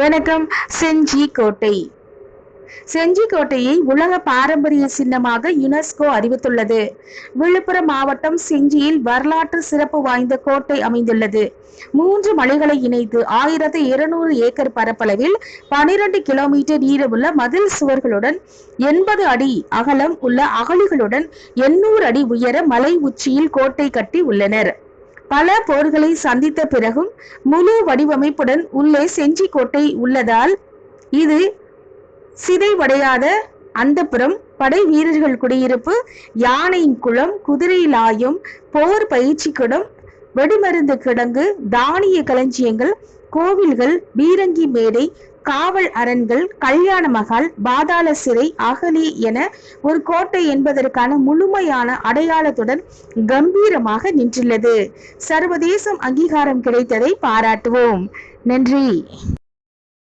வணக்கம் செஞ்சி கோட்டை செஞ்சி கோட்டையை உலக பாரம்பரிய சின்னமாக யுனெஸ்கோ அறிவித்துள்ளது. விழுப்புரம் மாவட்டம் செஞ்சியில் வரலாற்று சிறப்பு வாய்ந்த கோட்டை அமைந்துள்ளது. மூன்று மலைகளை இணைத்து ஆயிரத்து இருநூறு ஏக்கர் பரப்பளவில் பனிரெண்டு கிலோமீட்டர் நீளமுள்ள மதில் சுவர்களுடன் எண்பது அடி அகலம் உள்ள அகழிகளுடன் எண்ணூறு அடி உயர மலை உச்சியில் கோட்டை கட்டி உள்ளனர். பல போர்களை சந்தித்த பிறகும் முழு வடிவமைப்புடன் உள்ளே செஞ்சி கோட்டை உள்ளதால் இது சிதைவடையாத அந்தப்புறம் படை வீரர்கள் குடியிருப்பு யானையின் குளம் குதிரை லாயம் போர் பயிற்சி குடம் வெடிமருந்து கிடங்கு தானிய களஞ்சியங்கள் கோவில்கள் பீரங்கி மேடை காவல் அரண்கள் கல்யாண மகால் பாதாள சிறை அகலி என ஒரு கோட்டை என்பதற்கான முழுமையான அடையாளத்துடன் கம்பீரமாக நின்றுள்ளது. சர்வதேசம் அங்கீகாரம் கிடைத்ததை பாராட்டுவோம். நன்றி.